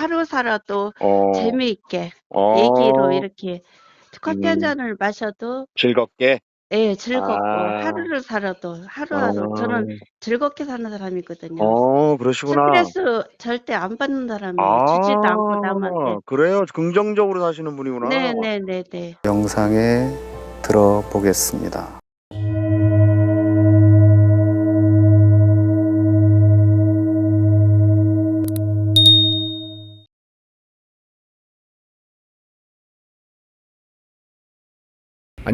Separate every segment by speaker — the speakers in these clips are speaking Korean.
Speaker 1: 하루 살아도
Speaker 2: 어.
Speaker 1: 재미있게
Speaker 2: 어.
Speaker 1: 얘기로 이렇게 커피 한
Speaker 2: 음.
Speaker 1: 잔을 마셔도
Speaker 2: 즐겁게.
Speaker 1: 예, 즐겁고
Speaker 2: 아.
Speaker 1: 하루를 살아도 하루하루 저는
Speaker 2: 어.
Speaker 1: 즐겁게 사는 사람이거든요.
Speaker 2: 어, 그러시구나.
Speaker 1: 스트레스 절대 안 받는 사람이에요. 주지도 않고 남한테.
Speaker 2: 아, 그래요? 긍정적으로 사시는 분이구나.
Speaker 1: 네네네네.
Speaker 3: 영상에 들어보겠습니다.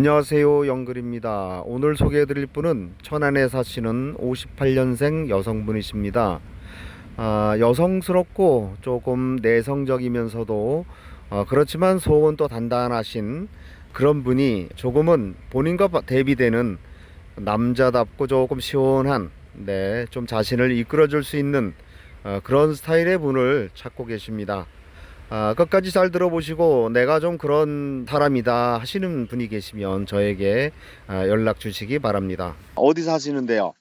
Speaker 2: 안녕하세요. 영글입니다. 오늘 소개해드릴 분은 천안에 사시는 58년생 여성분이십니다. 아, 여성스럽고 조금 내성적이면서도 어, 그렇지만 속은 또 단단하신 그런 분이 조금은 본인과 바- 대비되는 남자답고 조금 시원한 네, 좀 자신을 이끌어줄 수 있는 어, 그런 스타일의 분을 찾고 계십니다. 아, 끝까지 잘 들어보시고 내가 좀 그런 사람이다 하시는 분이 계시면 저에게 아, 연락 주시기 바랍니다. 어디 사시는데요?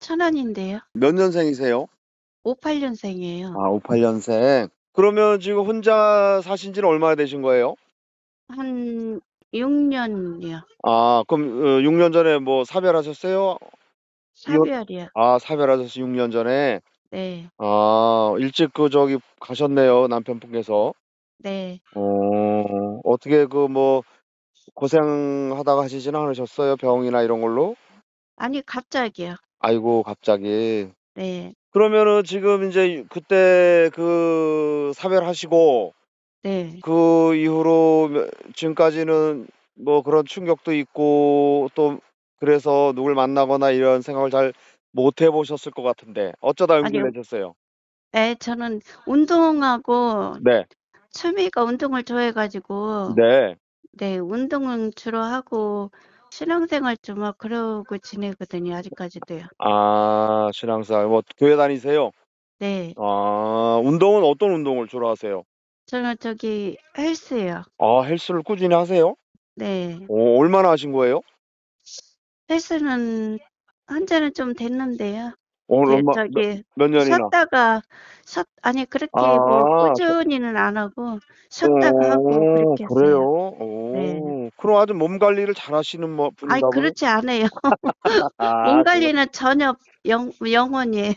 Speaker 1: 천안인데요.
Speaker 2: 몇 년생이세요?
Speaker 1: 58년생이에요.
Speaker 2: 아, 58년생. 그러면 지금 혼자 사신 지는 얼마나 되신 거예요?
Speaker 1: 한 6년이요.
Speaker 2: 아, 그럼 어, 6년 전에 뭐 사별하셨어요?
Speaker 1: 사별이요.
Speaker 2: 아, 사별하셔서 6년 전에.
Speaker 1: 네.
Speaker 2: 아, 일찍 그 저기 가셨네요. 남편분께서.
Speaker 1: 네.
Speaker 2: 어, 어떻게 그 뭐 고생하다가 하시지는 않으셨어요? 병이나 이런 걸로?
Speaker 1: 아니 갑자기요.
Speaker 2: 아이고, 갑자기.
Speaker 1: 네.
Speaker 2: 그러면은 지금 이제 그때 그 사별하시고
Speaker 1: 네.
Speaker 2: 그 이후로 며- 지금까지는 뭐 그런 충격도 있고 또 그래서 누굴 만나거나 이런 생각을 잘 못 해 보셨을 것 같은데 어쩌다 용기를
Speaker 1: 아니요.
Speaker 2: 내셨어요?
Speaker 1: 네, 저는 운동하고
Speaker 2: 네,
Speaker 1: 취미가 운동을 좋아해 가지고
Speaker 2: 네.
Speaker 1: 네, 운동은 주로 하고 신앙생활 좀 하고 그러고 지내거든요. 아직까지도요.
Speaker 2: 아, 신앙생활 뭐 교회 다니세요?
Speaker 1: 네.
Speaker 2: 아, 운동은 어떤 운동을 주로 하세요?
Speaker 1: 저는 저기 헬스예요.
Speaker 2: 아, 헬스를 꾸준히 하세요?
Speaker 1: 네.
Speaker 2: 오, 얼마나 하신 거예요?
Speaker 1: 헬스는 한 지는 좀 됐는데요.
Speaker 2: 오늘
Speaker 1: 이제
Speaker 2: 얼마 몇,
Speaker 1: 저기
Speaker 2: 몇 년이나?
Speaker 1: 쉬었다가 쉬었 아니 그렇게 뭐
Speaker 2: 아,
Speaker 1: 꾸준히는 안 하고 쉬었다가 하고
Speaker 2: 오,
Speaker 1: 그렇게 했어요.
Speaker 2: 그래요? 오,
Speaker 1: 네.
Speaker 2: 그럼 아주 몸 관리를 잘 하시는 뭐
Speaker 1: 아니
Speaker 2: 분인가 보네.
Speaker 1: 그렇지 않아요.
Speaker 2: 아,
Speaker 1: 몸
Speaker 2: 그래?
Speaker 1: 관리는 전혀 영, 영원이에요.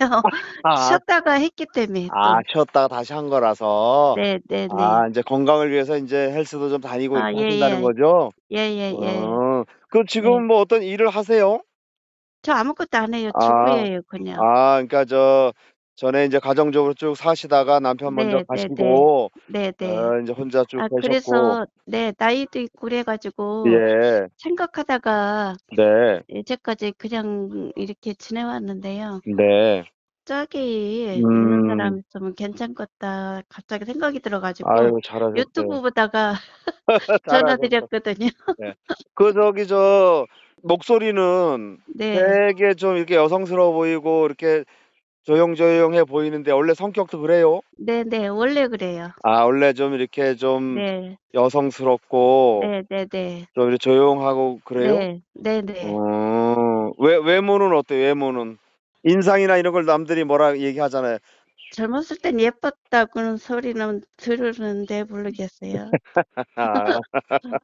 Speaker 2: 아,
Speaker 1: 쉬었다가 했기 때문에
Speaker 2: 아,
Speaker 1: 또.
Speaker 2: 쉬었다가 다시 한 거라서.
Speaker 1: 네, 네, 네.
Speaker 2: 아, 이제 건강을 위해서 이제 헬스도 좀 다니고
Speaker 1: 아,
Speaker 2: 이렇게
Speaker 1: 예,
Speaker 2: 하신다는
Speaker 1: 예.
Speaker 2: 거죠?
Speaker 1: 예, 예, 예.
Speaker 2: 어, 그럼
Speaker 1: 네.
Speaker 2: 지금 뭐 어떤 일을 하세요?
Speaker 1: 저 아무것도 안 해요.
Speaker 2: 아,
Speaker 1: 주부예요, 그냥.
Speaker 2: 아, 그러니까 저 전에 이제 가정적으로 쭉 사시다가 남편 먼저
Speaker 1: 네, 네, 네.
Speaker 2: 가시고
Speaker 1: 네, 네.
Speaker 2: 어, 이제 혼자 쭉
Speaker 1: 아,
Speaker 2: 계셨고.
Speaker 1: 그래서 네, 나이도 있고 그래 가지고
Speaker 2: 예,
Speaker 1: 생각하다가
Speaker 2: 네,
Speaker 1: 이제까지 그냥 이렇게 지내왔는데요.
Speaker 2: 네.
Speaker 1: 짝이 있는
Speaker 2: 음,
Speaker 1: 사람 있으면 괜찮겠다. 갑자기 생각이 들어 가지고
Speaker 2: 아유, 잘하셨어요.
Speaker 1: 유튜브 보다가 전화
Speaker 2: 잘하셨어.
Speaker 1: 드렸거든요.
Speaker 2: 네. 그 저기 저 목소리는
Speaker 1: 네.
Speaker 2: 되게 좀 이렇게 여성스러워 보이고 이렇게 조용조용해 보이는데 원래 성격도 그래요?
Speaker 1: 네, 네. 원래 그래요.
Speaker 2: 아, 원래 좀 이렇게 좀
Speaker 1: 네.
Speaker 2: 여성스럽고
Speaker 1: 네, 네, 네.
Speaker 2: 좀 이렇게 조용하고 그래요?
Speaker 1: 네, 네, 네.
Speaker 2: 어, 외, 외모는 어때요? 외모는? 인상이나 이런 걸 남들이 뭐라 얘기하잖아요.
Speaker 1: 젊었을 땐 예뻤다고는 소리는 들으는데 모르겠어요.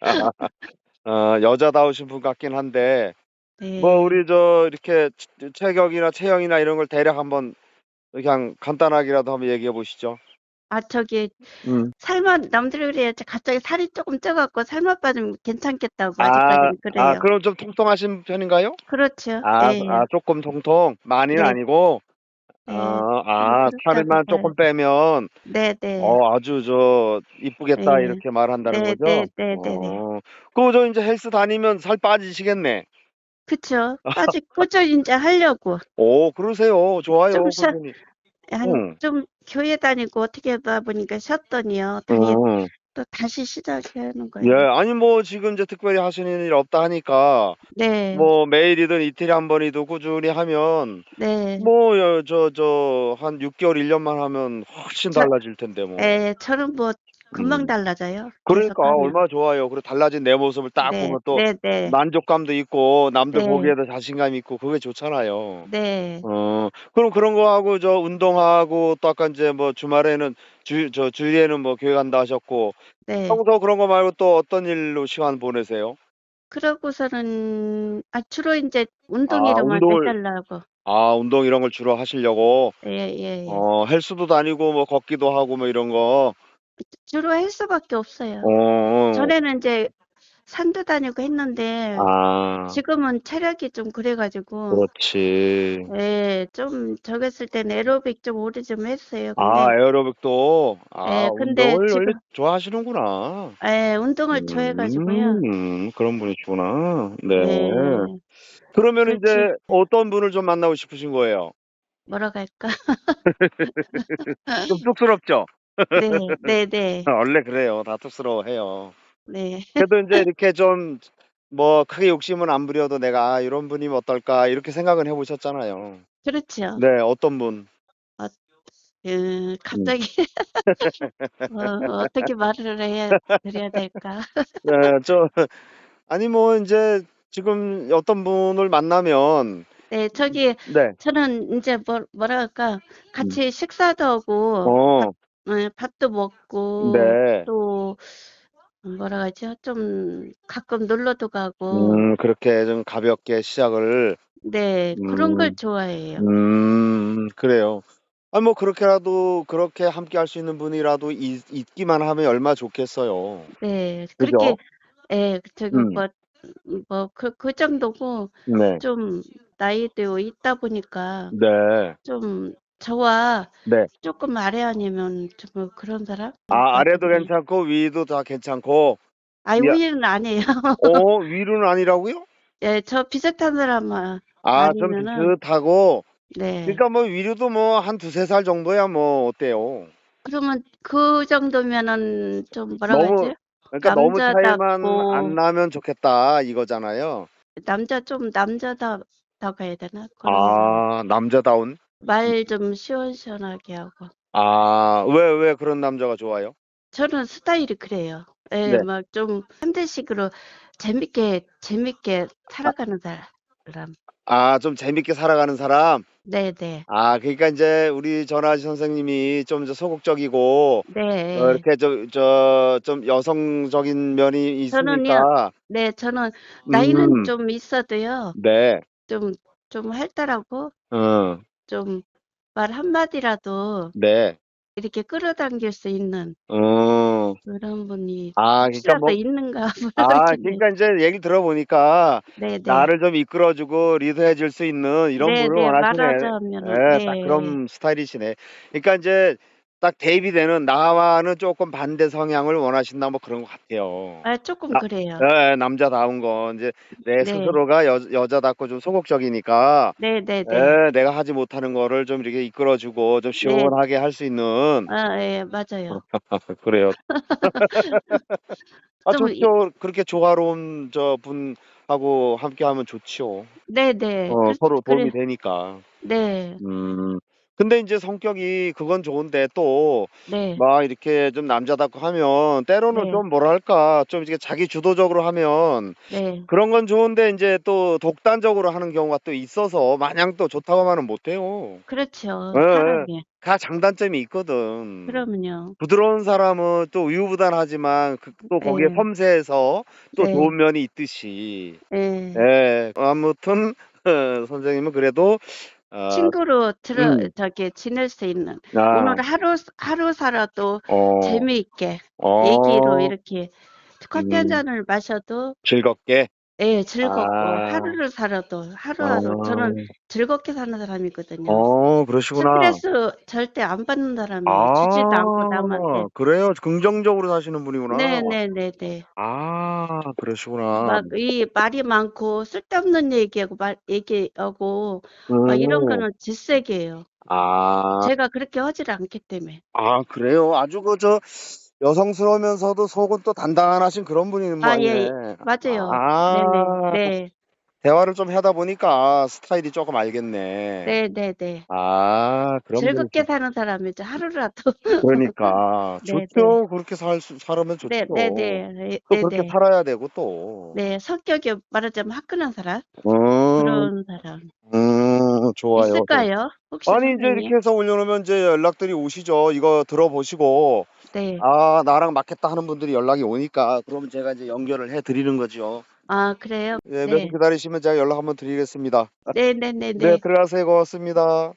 Speaker 2: 아, 어, 여자다우신 분 같긴 한데 뭐
Speaker 1: 네.
Speaker 2: 우리 저 이렇게 체- 체격이나 체형이나 이런 걸 대략 한번 그냥 간단하게라도 한번 얘기해 보시죠.
Speaker 1: 아, 저기
Speaker 2: 음.
Speaker 1: 살만 남들이 그래요. 저 갑자기 살이 조금 쪄갖고 살만 빠지면 괜찮겠다고
Speaker 2: 아,
Speaker 1: 아직까지는
Speaker 2: 아,
Speaker 1: 그래요.
Speaker 2: 그럼 좀 통통하신 편인가요?
Speaker 1: 그렇죠.
Speaker 2: 아,
Speaker 1: 네,
Speaker 2: 아, 조금 통통, 많이는
Speaker 1: 네,
Speaker 2: 아니고,
Speaker 1: 네.
Speaker 2: 아,
Speaker 1: 좀
Speaker 2: 아, 살만 조금
Speaker 1: 봐요.
Speaker 2: 빼면,
Speaker 1: 네, 네,
Speaker 2: 어, 아주 저, 이쁘겠다,
Speaker 1: 네,
Speaker 2: 이렇게 말한다는
Speaker 1: 네,
Speaker 2: 거죠?
Speaker 1: 네, 네, 네, 네.
Speaker 2: 어, 그거 저 이제 헬스 다니면 살 빠지시겠네.
Speaker 1: 그쵸. 빠지 꾸준히 이제 하려고.
Speaker 2: 오, 그러세요. 좋아요,
Speaker 1: 좀 쉬,
Speaker 2: 꾸준히.
Speaker 1: 한,
Speaker 2: 응,
Speaker 1: 좀 교회 다니고 어떻게 하다 보니까 쉬었더니요. 다시,
Speaker 2: 응.
Speaker 1: 또 다시 시작하는
Speaker 2: 예,
Speaker 1: 거예요.
Speaker 2: 아니, 뭐, 지금 이제 특별히 하시는 일 없다 하니까,
Speaker 1: 네,
Speaker 2: 뭐, 매일이든 이틀에 한 번이든 꾸준히 하면,
Speaker 1: 네.
Speaker 2: 뭐, 여- 저, 저, 한 6개월, 1년만 하면 훨씬
Speaker 1: 저,
Speaker 2: 달라질 텐데, 뭐.
Speaker 1: 에, 저는 뭐 금방
Speaker 2: 음.
Speaker 1: 달라져요.
Speaker 2: 그러니까
Speaker 1: 계속 하면.
Speaker 2: 얼마나 좋아요. 그리고 달라진 내 모습을 딱
Speaker 1: 네,
Speaker 2: 보면 또
Speaker 1: 네, 네,
Speaker 2: 만족감도 있고 남들
Speaker 1: 네.
Speaker 2: 보기에도 자신감 있고 그게 좋잖아요.
Speaker 1: 네.
Speaker 2: 어, 그럼 그런 거 하고 저 운동하고 또 아까 이제 뭐 주말에는 주, 저 주일에는 뭐 교회 간다 하셨고
Speaker 1: 네.
Speaker 2: 평소 그런 거 말고 또 어떤 일로 시간 보내세요?
Speaker 1: 그러고서는 아 주로 이제 운동
Speaker 2: 아, 운동을-
Speaker 1: 내달라고.
Speaker 2: 아, 운동 이런 걸 주로 하시려고
Speaker 1: 예, 예, 예.
Speaker 2: 어, 헬스도 다니고 뭐 걷기도 하고 뭐 이런 거.
Speaker 1: 주로 헬스밖에 없어요.
Speaker 2: 어.
Speaker 1: 전에는 이제 산도 다니고 했는데
Speaker 2: 아,
Speaker 1: 지금은 체력이 좀 그래 가지고
Speaker 2: 그렇지.
Speaker 1: 예, 좀 저기 했을 때는 에어로빅 좀 오래 좀 했어요. 근데
Speaker 2: 아, 에어로빅도 아,
Speaker 1: 네, 근데
Speaker 2: 운동을
Speaker 1: 지금-
Speaker 2: 좋아하시는구나.
Speaker 1: 예, 운동을 좋아해 가지고요.
Speaker 2: 음, 그런 분이시구나. 네.
Speaker 1: 네.
Speaker 2: 그러면
Speaker 1: 그렇지.
Speaker 2: 이제 어떤 분을 좀 만나고 싶으신 거예요?
Speaker 1: 뭐라고 할까?
Speaker 2: 좀 쑥스럽죠?
Speaker 1: 네, 네, 네,
Speaker 2: 원래 그래요. 다 쑥스러워해요.
Speaker 1: 네.
Speaker 2: 그래도 이제 이렇게 좀 뭐 크게 욕심은 안 부려도 내가 아, 이런 분이면 어떨까 이렇게 생각은 해 보셨잖아요.
Speaker 1: 그렇죠.
Speaker 2: 네, 어떤 분?
Speaker 1: 음, 갑자기 어, 어떻게 말을 해야 드려야 될까?
Speaker 2: 네, 저 아니 뭐 이제 지금 어떤 분을 만나면
Speaker 1: 네, 저기
Speaker 2: 네,
Speaker 1: 저는 이제 뭐 뭐라 할까? 같이 식사도 하고
Speaker 2: 어,
Speaker 1: 예, 밥도 먹고
Speaker 2: 네,
Speaker 1: 또 뭐라 하죠? 좀 가끔 놀러도 가고
Speaker 2: 음, 그렇게 좀 가볍게 시작을,
Speaker 1: 네, 그런 걸
Speaker 2: 음,
Speaker 1: 좋아해요.
Speaker 2: 음, 그래요. 아, 뭐 그렇게라도 그렇게 함께 할 수 있는 분이라도 있, 있기만 하면 얼마나 좋겠어요.
Speaker 1: 네,
Speaker 2: 그죠?
Speaker 1: 그렇게 예, 저기
Speaker 2: 음.
Speaker 1: 뭐 뭐 그 그 정도고
Speaker 2: 네,
Speaker 1: 좀 나이도 있다 보니까
Speaker 2: 네,
Speaker 1: 좀 저와
Speaker 2: 네.
Speaker 1: 조금 아래 아니면 좀뭐 그런 사람?
Speaker 2: 아, 아래도
Speaker 1: 네.
Speaker 2: 괜찮고 위도 다 괜찮고,
Speaker 1: 아이
Speaker 2: 야.
Speaker 1: 위는 아니에요.
Speaker 2: 어, 위로는 아니라고요?
Speaker 1: 예, 저 비슷한 사람만
Speaker 2: 아, 좀
Speaker 1: 아니면은
Speaker 2: 비슷하고,
Speaker 1: 네.
Speaker 2: 그러니까 뭐 위로도 뭐 한 두세 살 정도야 뭐 어때요?
Speaker 1: 그러면 그 정도면은 좀 뭐라고
Speaker 2: 너무,
Speaker 1: 하지?
Speaker 2: 그러니까 너무 차이만
Speaker 1: 남자답고
Speaker 2: 안 나면 좋겠다 이거잖아요.
Speaker 1: 남자 좀 남자답다고 해야 되나? 그런
Speaker 2: 아, 남자다운?
Speaker 1: 말 좀 시원시원하게 하고.
Speaker 2: 아, 왜, 왜 그런 남자가 좋아요?
Speaker 1: 저는 스타일이 그래요. 예,
Speaker 2: 네.
Speaker 1: 막 좀 현대식으로 재밌게 재밌게 살아가는 사람.
Speaker 2: 아, 좀 재밌게 살아가는 사람?
Speaker 1: 네, 네.
Speaker 2: 아, 그러니까 이제 우리 전하지 선생님이 좀 소극적이고,
Speaker 1: 네.
Speaker 2: 어, 이렇게 저, 저, 좀 여성적인 면이
Speaker 1: 저는요.
Speaker 2: 있으니까,
Speaker 1: 네, 저는 나이는
Speaker 2: 음,
Speaker 1: 좀 있어도요.
Speaker 2: 네,
Speaker 1: 좀 좀 활달하고
Speaker 2: 어,
Speaker 1: 좀 말 한마디라도
Speaker 2: 네,
Speaker 1: 이렇게 끌어당길 수 있는
Speaker 2: 어,
Speaker 1: 그런 분이
Speaker 2: 아, 그러니까
Speaker 1: 혹시라도
Speaker 2: 뭐,
Speaker 1: 있는가
Speaker 2: 아,
Speaker 1: 물어보시네.
Speaker 2: 그러니까 이제 얘기 들어보니까
Speaker 1: 네, 네.
Speaker 2: 나를 좀 이끌어 주고 리드해 줄 수 있는 이런
Speaker 1: 네,
Speaker 2: 분을
Speaker 1: 네.
Speaker 2: 원하시네.
Speaker 1: 말하자면은
Speaker 2: 예, 딱
Speaker 1: 네.
Speaker 2: 그런 스타일이시네. 그러니까 이제 딱 대비되는 나와는 조금 반대 성향을 원하신다 뭐 그런 것 같아요.
Speaker 1: 아, 조금
Speaker 2: 나-
Speaker 1: 그래요.
Speaker 2: 예, 남자다운 거 이제 내
Speaker 1: 네.
Speaker 2: 스스로가 여, 여자답고 좀 소극적이니까
Speaker 1: 네, 네, 네.
Speaker 2: 예, 내가 하지 못하는 거를 좀 이렇게 이끌어 주고 좀 시원하게 할 수 있는
Speaker 1: 아, 예, 맞아요.
Speaker 2: 그래요. 아,
Speaker 1: 좀 이-
Speaker 2: 좋죠. 그렇게 조화로운 저 분하고 함께하면 좋지요.
Speaker 1: 네, 네.
Speaker 2: 어,
Speaker 1: 그,
Speaker 2: 서로 도움이
Speaker 1: 그래.
Speaker 2: 되니까.
Speaker 1: 네,
Speaker 2: 음. 근데 이제 성격이 그건 좋은데 또
Speaker 1: 네,
Speaker 2: 막 이렇게 좀 남자답고 하면 때로는
Speaker 1: 네.
Speaker 2: 좀 뭐랄까 좀 이렇게 자기 주도적으로 하면
Speaker 1: 네.
Speaker 2: 그런 건 좋은데 이제 또 독단적으로 하는 경우가 또 있어서 마냥 또 좋다고만은 못 해요.
Speaker 1: 그렇죠.
Speaker 2: 예, 예.
Speaker 1: 사람이.
Speaker 2: 다 장단점이 있거든.
Speaker 1: 그러면요.
Speaker 2: 부드러운 사람은 또 우유부단하지만 그- 또 거기에
Speaker 1: 네.
Speaker 2: 섬세해서 또
Speaker 1: 네.
Speaker 2: 좋은 면이 있듯이.
Speaker 1: 예.
Speaker 2: 예. 아무튼 선생님은 그래도 어,
Speaker 1: 친구로 들어,
Speaker 2: 음.
Speaker 1: 저기 지낼 수 있는.
Speaker 2: 아,
Speaker 1: 오늘 하루, 하루 살아도
Speaker 2: 어,
Speaker 1: 재미있게
Speaker 2: 어,
Speaker 1: 얘기로 이렇게 커피 한
Speaker 2: 음.
Speaker 1: 잔을 마셔도
Speaker 2: 즐겁게.
Speaker 1: 예, 즐겁고
Speaker 2: 아.
Speaker 1: 하루를 살아도 하루하루 저는
Speaker 2: 어,
Speaker 1: 즐겁게 사는 사람이거든요.
Speaker 2: 어, 그러시구나.
Speaker 1: 스트레스 절대 안 받는 사람이에요. 주지도 않고 남한테.
Speaker 2: 아, 그래요? 긍정적으로 사시는 분이구나.
Speaker 1: 네, 네, 네, 네.
Speaker 2: 아, 그러시구나.
Speaker 1: 막 이 말이 많고 쓸데없는 얘기하고 말 얘기하고 막뭐 이런
Speaker 2: 음.
Speaker 1: 거는 질색이에요.
Speaker 2: 아,
Speaker 1: 제가 그렇게 하질 않기 때문에.
Speaker 2: 아, 그래요? 아주 그, 저, 여성스러우면서도 속은 또 단단하신 그런 분인
Speaker 1: 아,
Speaker 2: 모양이네.
Speaker 1: 예, 맞아요.
Speaker 2: 아,
Speaker 1: 네네, 네.
Speaker 2: 대화를 좀 하다 보니까 스타일이 조금 알겠네.
Speaker 1: 네, 네, 네.
Speaker 2: 아, 그럼
Speaker 1: 즐겁게 사는 사람이죠. 하루라도.
Speaker 2: 그러니까
Speaker 1: 네,
Speaker 2: 좋죠. 그렇게 살 수, 좋죠.
Speaker 1: 네, 네, 네. 네,
Speaker 2: 또
Speaker 1: 네,
Speaker 2: 그렇게
Speaker 1: 네.
Speaker 2: 살아야 되고 또.
Speaker 1: 네, 성격이 말하자면 화끈한 사람?
Speaker 2: 음,
Speaker 1: 그런 사람.
Speaker 2: 음, 좋아요.
Speaker 1: 있을까요? 혹시
Speaker 2: 아니 이제
Speaker 1: 선생님?
Speaker 2: 이렇게 해서 올려놓으면 이제 연락들이 오시죠. 이거 들어보시고
Speaker 1: 네.
Speaker 2: 아 나랑 맞겠다 하는 분들이 연락이 오니까 그러면 제가 이제 연결을 해 드리는 거죠.
Speaker 1: 아, 그래요?
Speaker 2: 예,
Speaker 1: 네.
Speaker 2: 몇분 기다리시면 제가 연락 한번 드리겠습니다.
Speaker 1: 네, 네, 네,
Speaker 2: 네,
Speaker 1: 네.
Speaker 2: 들어가세요. 고맙습니다.